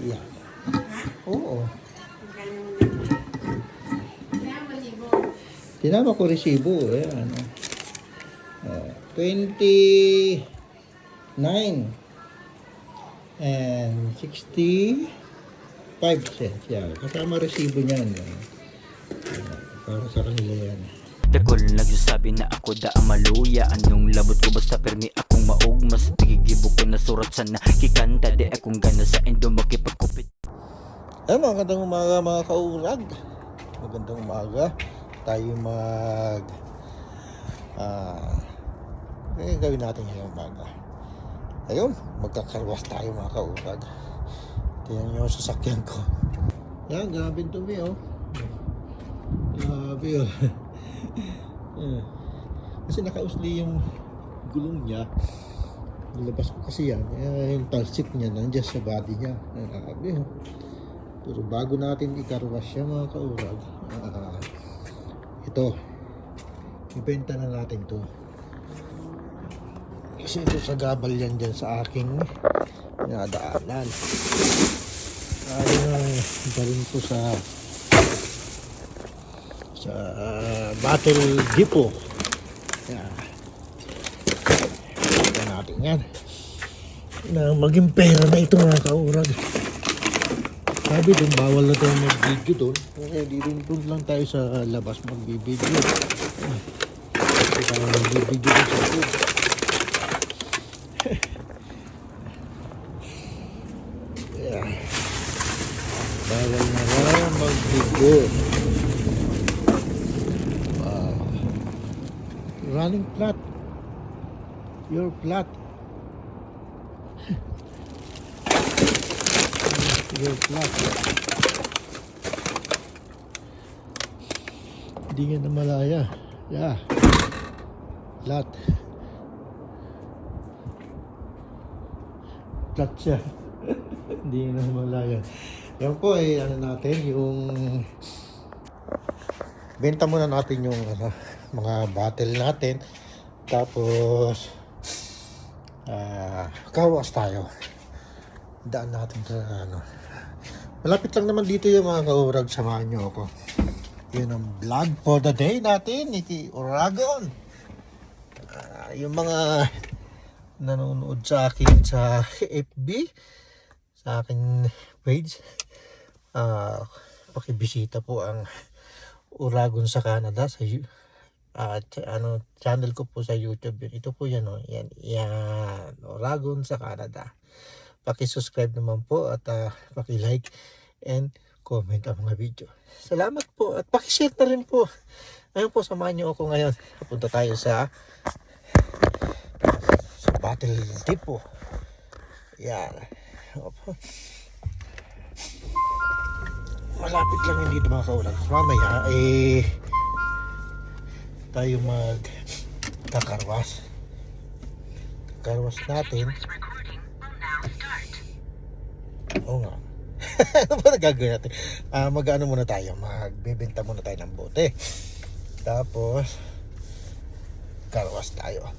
Yeah. Oo. Tinama ko resibo. Eh, ano. Uh, 29 and 65 cents. Yeah. Kasama resibo niyan. eh. Uh, para sa kanila yan. Dakol nagsasabi na ako da ang maluya Anong labot ko basta permi akong maog Mas tigigibo ko na surat sa nakikanta Di akong gana sa endo makipagkupit Ay, magandang umaga mga kaurag. Magandang umaga. Tayo mag... Ah... eh, gawin natin ngayong umaga. Ayun, magkakarwas tayo mga kaurag. Tingnan nyo sasakyan ko. Yan, grabe ito mi oh. Grabe oh. Eh, kasi nakausli yung gulong niya. Nilabas ko kasi yan. Eh, yung talsik niya nandiyan sa body niya. Grabe oh. Pero bago natin ikarwas siya mga kaurag, ah, ito, ibenta na natin to. Kasi ito sa gabal yan dyan sa aking nadaanan. Ayaw balin ko sa sa battle depot. Yan. Ito natin yan. Na maging pera na ito mga kaurag. Sabi doon, bawal na tayo mag-video doon. Kaya di rin doon lang tayo sa labas mag-video. Tayo mag-video doon sa loob. yeah. Bawal na lang mag-video. Wow. Running flat. You're flat. You're flat. Hindi nga na malaya. Yeah. Flat. Flat siya. Hindi nga na malaya. Yan po eh, ano natin, yung benta muna natin yung ano, mga bottle natin. Tapos, ah, kawas tayo. Daan natin sa ano. Malapit lang naman dito yung mga kaurag. Samahan nyo ako. Yun ang vlog for the day natin. Niki Oragon. Ah, yung mga nanonood sa akin sa FB, sa akin page, ah, pakibisita po ang Oragon sa Canada sa yu- at ano channel ko po sa YouTube yun. Ito po yan oh. Yan, yan. Oragon sa Canada. Paki-subscribe naman po at ah, paki-like and comment ang mga video. Salamat po at paki-share na rin po. Ngayon po samahan niyo ako ngayon. Punta tayo sa sa Battle Depot. Yan. Opo. Malapit lang yun dito mga kaulag. Mamaya eh tayo mag kakarwas. Kakarwas natin. Oo nga. ano ba na gagawin natin? Ah, mag-ano muna tayo? Magbebenta muna tayo ng bote. Tapos, karwas tayo.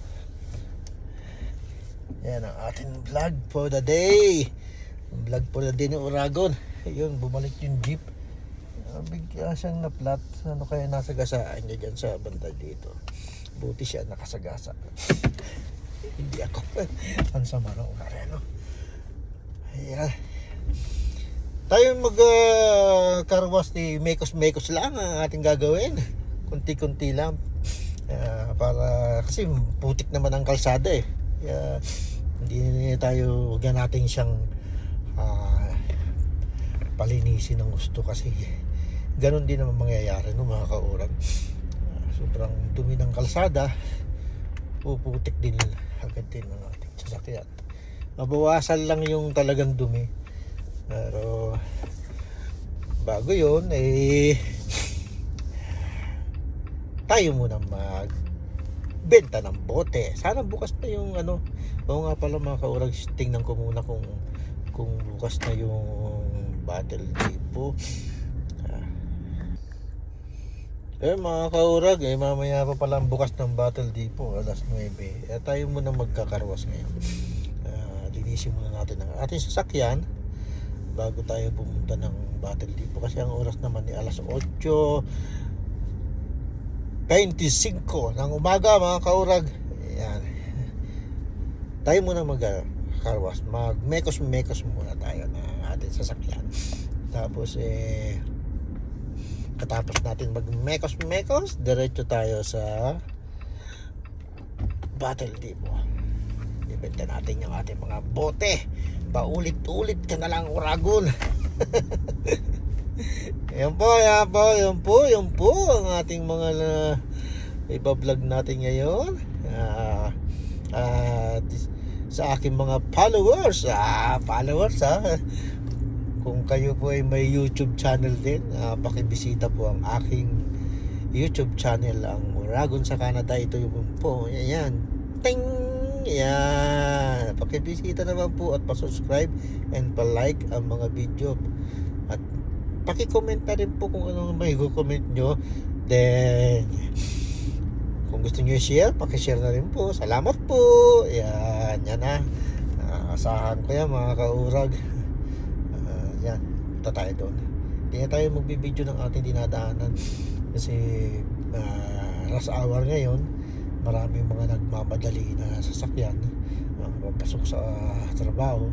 Yan ang ating vlog for the day. Vlog for the day ng Oragon. Ayun, bumalik yung jeep. Bigla siyang na-flat. Ano kaya nasa gasaan niya dyan sa banda dito. Buti siya nakasagasa. Hindi ako. Ang sama ng ugali, no? Ayan. Tayo mag uh, karwas ni Mekos Mekos lang ang ating gagawin. Kunti-kunti lang. Ah, para kasi putik naman ang kalsada eh. Kaya hindi tayo wag na natin siyang ah, palinisin ng gusto kasi ganun din naman mangyayari no mga kaurag. Ah, sobrang dumi ng kalsada puputik din agad din ng ating sasakyan. Mabawasan lang yung talagang dumi. Pero bago yun, eh tayo muna mag benta ng bote. Sana bukas na yung ano. Oo nga pala mga kaurag, tingnan ko muna kung kung bukas na yung battle depot. Eh mga kaurag, eh mamaya pa pala ang bukas ng battle depot, alas 9. Eh tayo muna magkakarwas ngayon. Ah, linisin muna natin ang ating sasakyan bago tayo pumunta ng Battle Depot kasi ang oras naman ni alas 8 25 ng umaga mga kaurag. Yan tayo muna mag uh, karwas mag mekos mekos muna tayo na ating sasakyan. Tapos eh katapos natin mag mekos diretso tayo sa Battle Depot ibenta natin yung ating mga bote. Paulit-ulit ka na lang uragon. Yan po yan po yan po yan po ang ating mga na ibablog natin ngayon. Ah, at sa aking mga followers. Ah followers ha kung kayo po ay may YouTube channel din ah, pakibisita po ang aking YouTube channel ang Uragon sa Canada. Ito yung po yan ting! Yan pakibisita naman po at pa-subscribe and pa-like ang mga video. At paki-comment na rin po kung anong may comment nyo. Then kung gusto nyo i-share paki-share na rin po. Salamat po. Yan yan na. Ah, asahan ko yan mga kaurag punta tayo doon. Hindi tayo magbibideo ng ating dinadaanan. Kasi uh, rush hour ngayon maraming mga nagmamadali na sasakyan uh, papasok sa trabaho.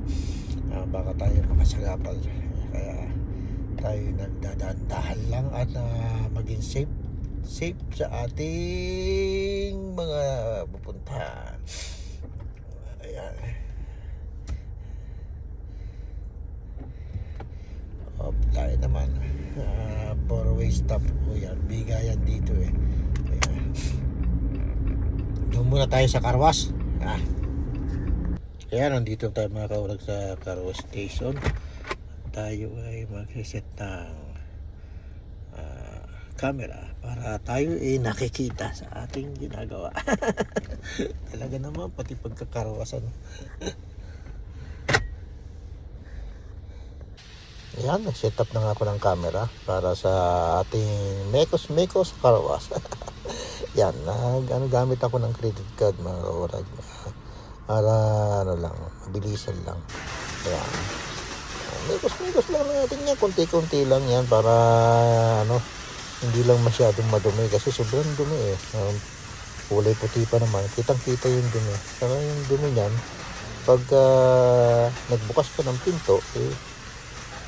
Ah, baka tayo makasagapal kaya tayo nagdadahan lang at ah, maging safe safe sa ating mga pupuntahan. Ayan tayo naman uh, four way stop po yan bigayan dito eh ayan doon muna tayo sa karwas ah. Kaya nandito tayo mga kaurag sa Carwash Station. Tayo ay mag-reset ng ah, camera para tayo ay nakikita sa ating ginagawa. Talaga naman pati pagkakarwasan. Ayan, nag-set up na nga ako ng camera para sa ating Mekos Mekos Carwash. Yan, nag, ano, gamit ako ng credit card mga kaurag. Para ano lang, mabilisan lang. Ayan. Mekos-mekos lang natin yan. Kunti-kunti lang yan para ano, hindi lang masyadong madumi kasi sobrang dumi eh. Um, kulay puti pa naman. Kitang-kita yung dumi. Saka yung dumi niyan, pag ah, nagbukas ka ng pinto, eh,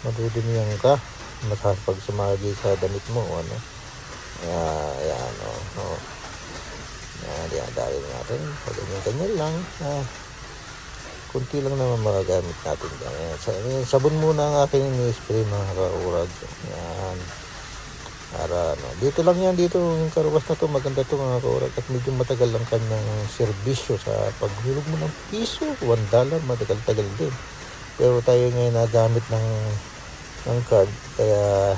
madudumihan ka. Masas pag sumagi sa damit mo, o ano. Ayan, ayan, oh, oh. Yan, yan, dahil natin. Ganyan-ganyan lang. Ah, kunti lang naman magagamit natin dyan. Ayan, sa, sabon muna ang aking ini-spray mga kaurag. Yan. Para ano. Dito lang yan, dito yung karuwas na to. Maganda to mga kaurag. At medyo matagal lang kanyang serbisyo sa paghulog mo ng piso. One dollar, matagal-tagal din. Pero tayo ngayon nagamit ng ng card. Kaya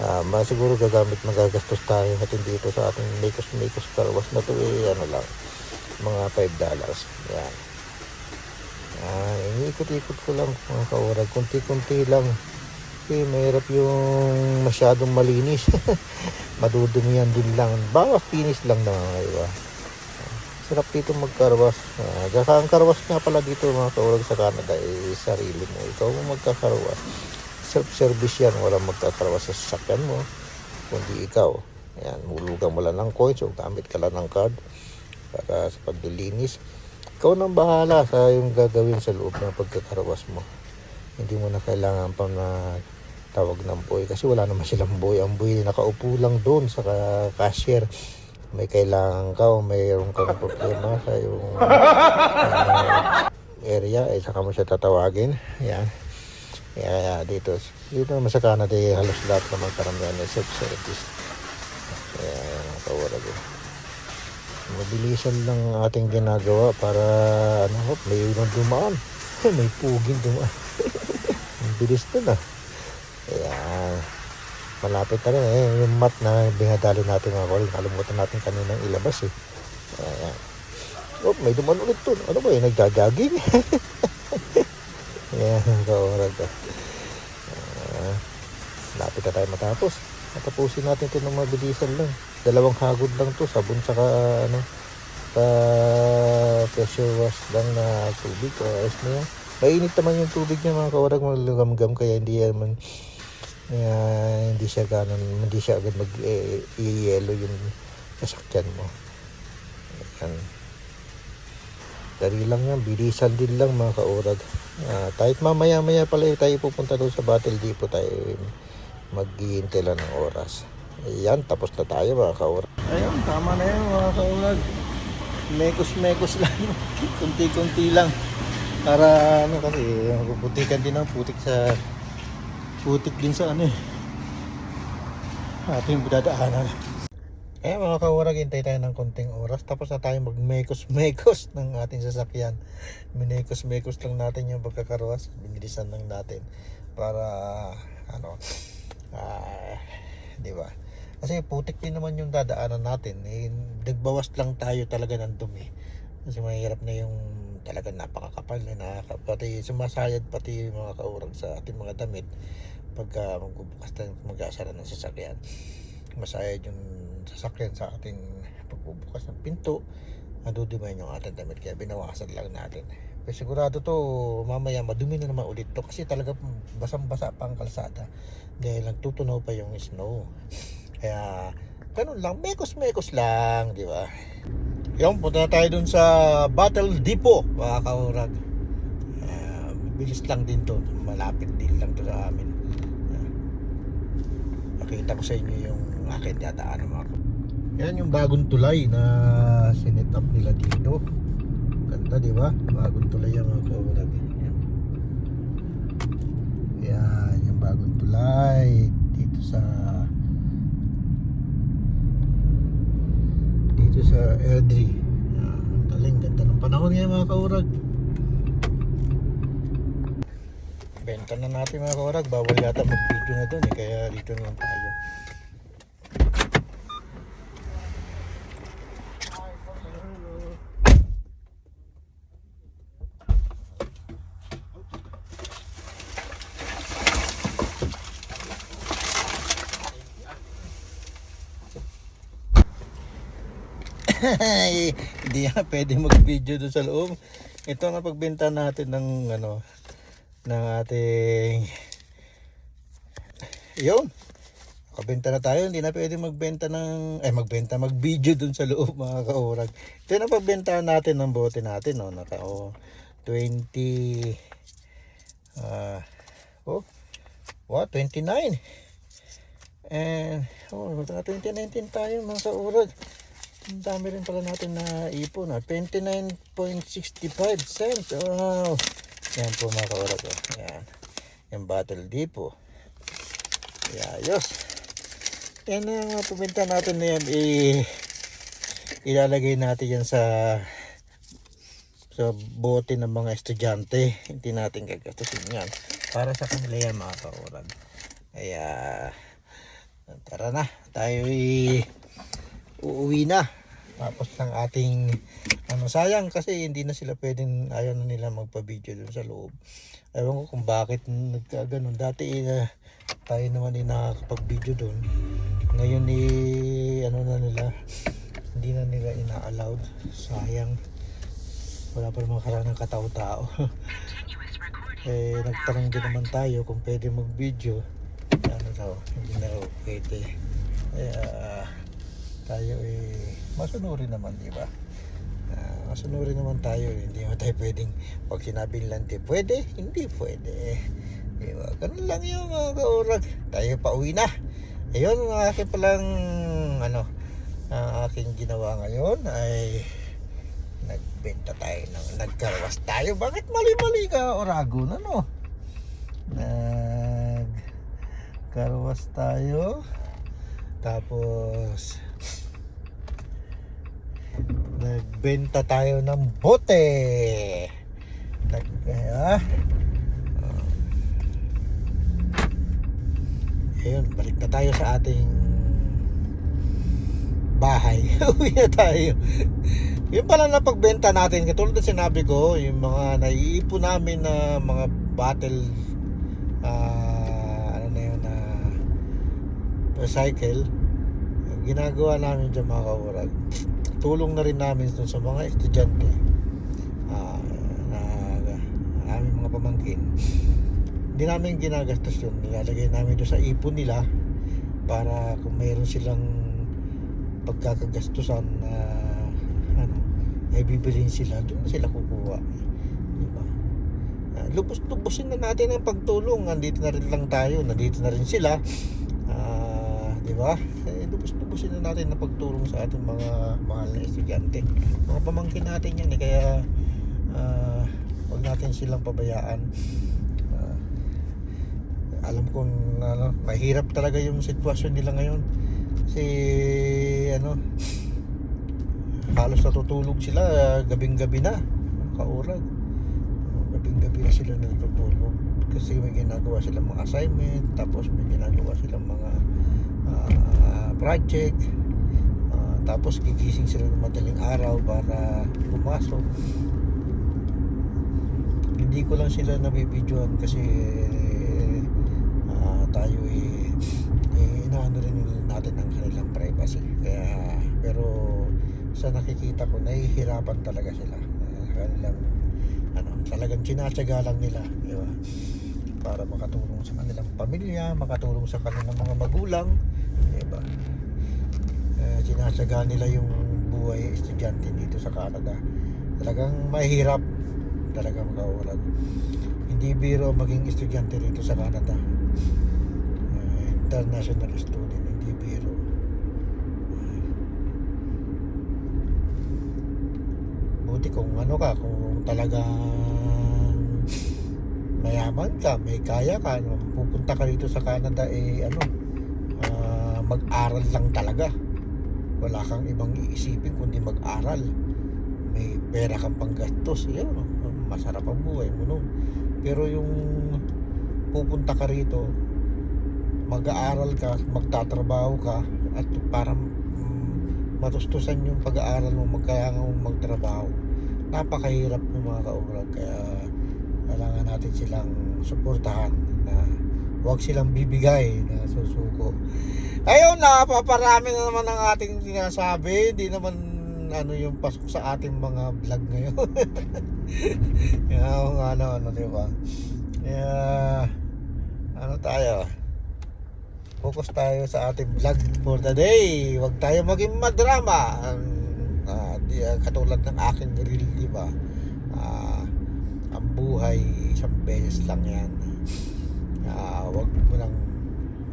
Ah, uh, siguro gagamit magagastos tayo natin dito sa ating Makers Makers Car Wash na to eh, ano lang, mga 5 dollars. Yan. Ah, iniikot-ikot ko lang mga kaurag, kunti-kunti lang. Kasi mahirap yung masyadong malinis. Madudumihan din lang. Bawas finish lang naman, di ba? Sarap dito magkarwas. Ah, gaka ang karwas nga pala dito mga kaurag sa Canada eh, sarili mo. Ikaw mo magkakarwas self-service yan. Walang magkakarwas sa sasakyan mo. Kundi ikaw. Ayan, hulugan mo lang ng coins o gamit ka lang ng card para sa paglilinis. Ikaw nang bahala sa yung gagawin sa loob ng pagkakarwas mo. Hindi mo na kailangan pa na tawag ng boy kasi wala naman silang boy. Ang boy nakaupo lang doon sa cashier. May kailangan ka o mayroon kang problema sa yung uh, area, eh saka mo siya tatawagin. Ayan. Kaya dito, dito naman sa Canada, eh, halos lahat naman karamihan ay self-service. Kaya yan ang kawarag. eh. Mabilisan lang ang ating ginagawa para ano, hop, may unang dumaan. may puging dumaan. ang bilis na na. Kaya malapit na rin eh. Yung mat na binadali natin mga kawarag. Kalimutan natin kaninang ilabas eh. Kaya yan. Oh, may dumaan ulit to. Ano ba eh, nagja-jogging? Ayan, kaurag. Uh, lapit na tayo matapos. Matapusin natin ito ng mabilisan lang. Dalawang hagod lang to sabon saka ano, pa pressure wash lang na tubig o ayos na yan. Mainit naman yung tubig niya mga kaurag, malugamgam kaya hindi naman uh, hindi siya ganun, hindi siya agad mag eh, yung sasakyan mo. Yan. Dali lang yan, bilisan din lang mga kaurag. Ah, kahit mamaya-maya pala eh, tayo pupunta doon sa Battle Depot tayo maghihintay lang ng oras. Ayan, tapos na tayo mga kaurag. Ayun, tama na yun mga kaurag. Mekos-mekos lang. Kunti-kunti lang. Para ano kasi, putikan din ang putik sa putik din sa ano eh. Ating dadaanan. Eh mga kaurag, hintay tayo ng konting oras. Tapos na tayo mag-mekos-mekos ng ating sasakyan. Minekos-mekos lang natin yung pagkakaroas. Binilisan lang natin. Para ano, ah, di ba? Kasi putik din naman yung dadaanan natin. Eh, nagbawas lang tayo talaga ng dumi. Kasi mahirap na yung talaga napakakapal na pati sumasayad pati mga kaurag sa ating mga damit pagka magbubukas tayo mag-aasara ng sasakyan. Masayad yung sasakyan sa ating pagbubukas ng pinto nadudumayan yung ating damit kaya binawasan lang natin. Pero sigurado to mamaya madumi na naman ulit to kasi talaga basang basa pa ang kalsada. Dahil nagtutunaw pa yung snow kaya ganun lang mekos mekos lang di ba yung punta na tayo dun sa Battle Depot mga kaurag Ah, bilis lang din to malapit din lang to sa amin Ah, Nakita ko sa inyo yung akin dadaan mga ko. Yan yung bagong tulay na sinet up nila dito. Ganda di ba? Bagong tulay yung mga kaurag. Yan. Yan yung bagong tulay dito sa dito sa Erdri. Yan, ang galing ganda ng panahon ngayon mga kaurag. Benta na natin mga kaurag. Bawal yata mag-video na doon eh. Kaya dito na lang tayo. Hindi na pwede mag-video doon sa loob. Ito ang pagbenta natin ng ano ng ating yun. Nakabenta na tayo, hindi na pwede magbenta ng eh magbenta mag-video doon sa loob mga kaurag. Ito na pagbenta natin ng bote natin no, naka oh, 20 ah oh wow 29 and oh naka 2019 tayo mga kaurag. Ang dami rin pala natin na ipon na 29.65 cents. Wow. Yan po mga kaurag. Oh. Yan. Yung battle depot. Ayos. Yan mga pabenta natin na yan. I, ilalagay natin yan sa sa bote ng mga estudyante. Hindi natin gagastusin yan. Para sa kanila yan mga kaurag. Kaya tara na. Tayo i uuwi na. Tapos ng ating ano sayang kasi hindi na sila pwedeng ayaw na nila magpa-video dun sa loob. Ewan ko kung bakit nagkaganon. Dati eh, tayo naman eh nakakapag-video doon. Ngayon eh ano na nila hindi na nila ina-allowed. Sayang. Wala pa naman karanang katao-tao. eh nagtanong din naman tayo kung pwede mag-video. Ano daw, hindi na raw pwede. Kaya tayo eh masunurin naman, di ba? Ah, masunurin naman tayo, hindi naman tayo pwedeng pag sinabing lang, di pwede, hindi pwede. Di ba? Ganun lang yung mga kaurag. Tayo pa uwi na. Ayun, ang aking palang ano, ang aking ginawa ngayon ay nagbenta tayo ng nagkarwas tayo. Bakit mali-mali ka, Oragon? Ano? Nagkarwas tayo. Tapos nagbenta tayo ng bote. Nag ah. Ayun, balik na tayo sa ating bahay. Uwi na tayo. Yung pala na pagbenta natin, katulad ng sinabi ko, yung mga naiipon namin na mga battle ah ano na yun na recycle ginagawa namin dyan mga kaurag tulong na rin namin dun sa mga estudyante ah na aming mga pamangkin. Hindi namin ginagastos yun. Nilalagay namin doon sa ipon nila para kung mayroon silang pagkakagastusan na ano, ay bibilhin sila, doon sila kukuha. Diba? Uh, lubos-lubosin na natin ang pagtulong. Nandito na rin lang tayo, nandito na rin sila. Ah, di ba? Lubos-lubosin na natin ang pagtulong sa ating mga mahal na estudyante. Mga pamangkin natin yan eh, kaya ah, huwag natin silang pabayaan. Ah, alam kong ano, mahirap talaga yung sitwasyon nila ngayon. Kasi ano, halos natutulog sila ah, gabing-gabi na. Kaurag. Gabing-gabi na sila natutulog. Kasi may ginagawa silang mga assignment, tapos may ginagawa silang mga ah, project. Ah, tapos gigising sila ng madaling araw para pumasok. Hindi ko lang sila nabibidyoan kasi ah, tayo eh, eh inaano rin natin ang kanilang privacy. Kaya pero sa nakikita ko nahihirapan talaga sila. Uh, kanilang ano, talagang sinatsaga lang nila, di ba? Para makatulong sa kanilang pamilya, makatulong sa kanilang mga magulang, di ba? Uh, sinatsaga nila yung buhay estudyante dito sa Canada. Talagang mahirap talaga makaurag. Hindi biro maging estudyante rito sa Canada. Uh, international student, hindi biro. Buti kung ano ka, kung talagang mayaman ka, may kaya ka, ano, pupunta ka dito sa Canada, eh ano, mag-aral lang talaga. Wala kang ibang iisipin kundi mag-aral. May pera kang panggastos, yun, masarap ang buhay mo no. Pero yung pupunta ka rito, mag-aaral ka, magtatrabaho ka, at para mm, matustusan yung pag-aaral mo, magkailangan mo magtrabaho. Napakahirap ng mga kaurag, kaya kailangan natin silang suportahan na huwag silang bibigay na susuko. Ayun, napaparami na naman ang ating sinasabi. Hindi naman ano yung pasok sa ating mga vlog ngayon. Yung ano, ano, di ba? Kaya, ano tayo? Focus tayo sa ating vlog for the day. Huwag tayo maging madrama. Ah, di, ah, katulad ng aking reel, di ba? Ah, ang buhay isang beses lang yan. Ah, wag mo nang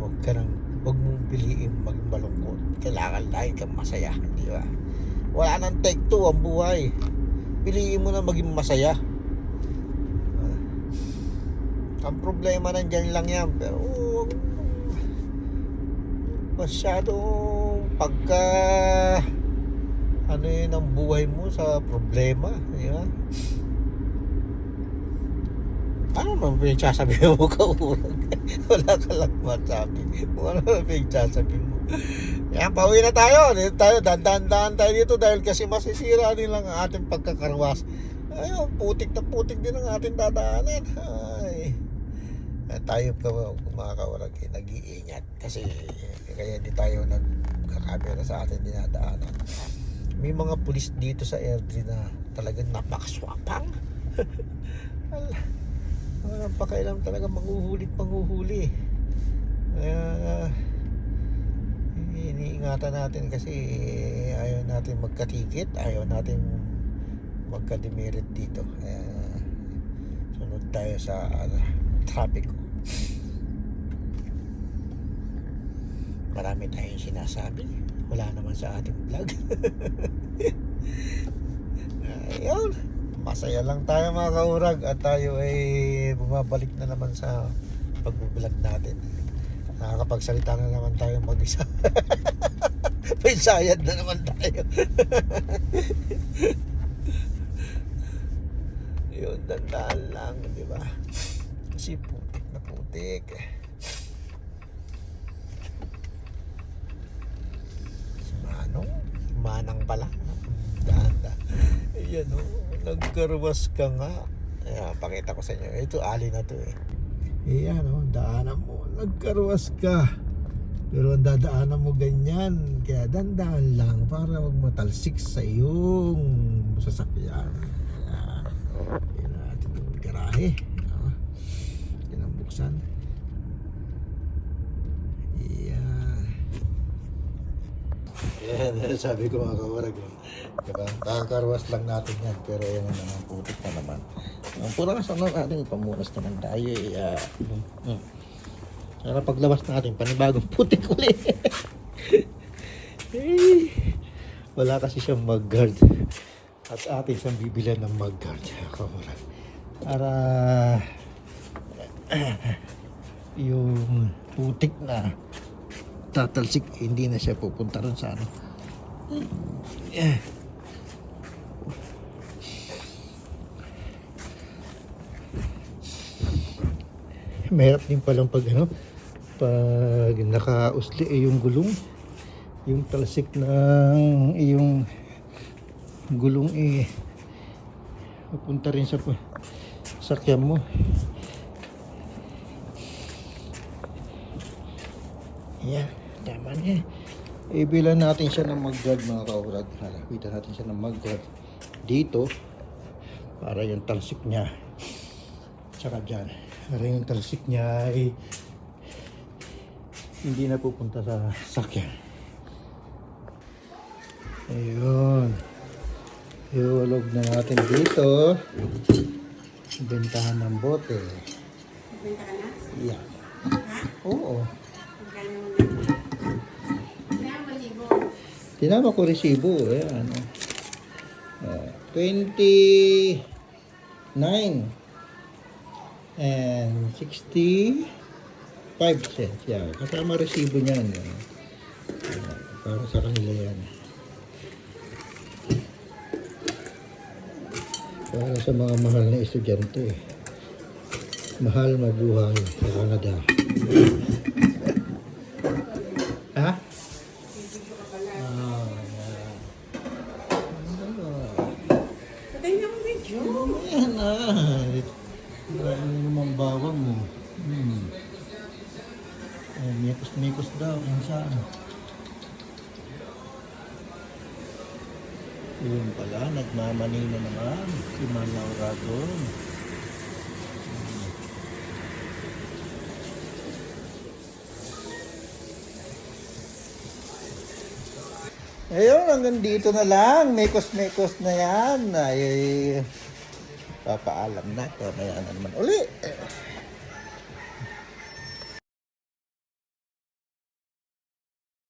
wag ka nang wag mong piliin maging malungkot. Kailangan lagi kang masaya, di ba? Wala nang take two ang buhay. Piliin mo na maging masaya. Ah, ang problema nandyan lang yan, pero wag masyadong pagka ano yun ang buhay mo sa problema, di ba? Ano naman pinagsasabi mo ka? Wala ka lang masabi. Ano naman pinagsasabi mo? Yan, pauwi na tayo. Dito tayo, dandan-dahan tayo dito dahil kasi masisira din lang ang ating pagkakarwas. Ayun, putik na putik din ang ating dadaanan. Ay. Eh, tayo ka kumakawarag eh, nag-iingat kasi kaya di tayo nagkakamera sa ating dinadaanan. May mga pulis dito sa Airdrie na talagang napakaswapang. Wala. Walang pakailam talaga manghuhulit manghuhuli. Kaya iniingatan natin kasi ayaw natin magkatikit, ayaw natin magka-demerit dito. Kaya sunod tayo sa ano, traffic marami tayong sinasabi wala naman sa ating vlog ayun masaya lang tayo mga kaurag at tayo ay bumabalik na naman sa pagbublog natin. Nakakapagsalita na naman tayo mag-isa may sayad na naman tayo. Yun dandaan lang di ba? Kasi putik na putik. Manong? Manang pala Ayan o Nagkarwas ka nga. Ayan pakita ko sa inyo. Ito ali na to eh. Ayan o Daanan mo. Nagkarwas ka. Pero ang dadaanan mo ganyan Kaya dandaan lang Para wag matalsik sa iyong Sasakyan. Ayan. Ayan natin yung garahe. Buksan. Yan. Yan, sabi ko mga kawarag. Diba? Kakakarwas lang natin yan. Pero yan na naman, putik na naman. Ang pura ka na natin, pamunas naman tayo. Eh, ah, mm, mm. Sana paglabas natin, panibagong putik ulit. eh, wala kasi siyang mag-guard. At atin siyang bibilan ng mag-guard. Kawarag. Para yung putik na tatalsik, hindi na siya pupunta rin sa ano. Eh. Mahirap din palang pag ano, pag nakausli eh, yung gulong, yung talsik ng yung gulong eh pupunta rin sa sakyan mo. Yeah, niya. Ibilan natin siya ng mag-guard mga kaurag. Halapitan natin siya ng mag-guard dito para yung talsik niya. Tsaka dyan. Para yung talsik niya ay hindi na pupunta sa sakyan. Ayun. Iulog na natin dito. Bentahan ng bote. Benta ka na? Yeah. Oo. Magkano Tinama ko resibo eh, ano. Uh, 29 and 65 cents. Yeah, kasama resibo niyan. Eh. Para sa kanila yan. Para sa mga mahal na estudyante. Mahal mabuhay sa Canada. ha? Ah, yeah. Ano? Patay na ang video. Ayan ah. Marami na naman bawang mo. Hmm. Ay, mikos-mikos daw. Yan saan? Yun pala, nagmamani na naman. Si Manaw Ragon. Ayun, hanggang dito na lang. Mekos-mekos na yan. Ay, papaalam na. Mamaya na naman uli.